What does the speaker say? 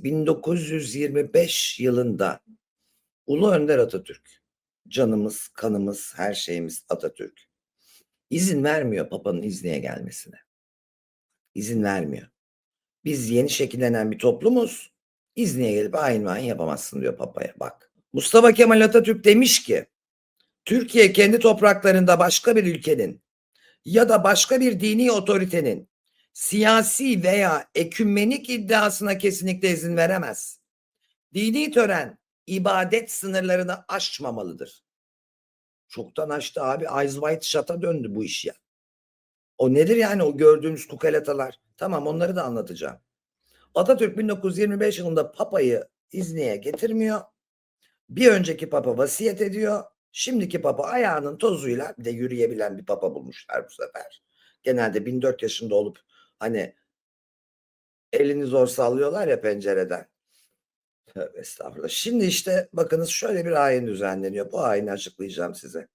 1925 yılında Ulu Önder Atatürk, canımız, kanımız, her şeyimiz Atatürk izin vermiyor Papa'nın İzni'ye gelmesine. İzin vermiyor. Biz yeni şekillenen bir toplumuz. İzni'ye gelip ayin mayin yapamazsın diyor Papa'ya. Bak. Mustafa Kemal Atatürk demiş ki Türkiye kendi topraklarında başka bir ülkenin ya da başka bir dini otoritenin siyasi veya ekümenik iddiasına kesinlikle izin veremez. Dini tören ibadet sınırlarını aşmamalıdır. Çoktan aştı abi. Eyes Wide Shut'a döndü bu iş ya. O nedir yani o gördüğümüz kukalatalar? Tamam onları da anlatacağım. Atatürk 1925 yılında Papa'yı İzni'ye getirmiyor. Bir önceki Papa vasiyet ediyor. Şimdiki Papa ayağının tozuyla bir de yürüyebilen bir Papa bulmuşlar bu sefer. Genelde 1004 yaşında olup hani elini zor sallıyorlar ya pencereden. Tövbe estağfurullah. Şimdi işte bakınız şöyle bir ayin düzenleniyor. Bu ayini açıklayacağım size.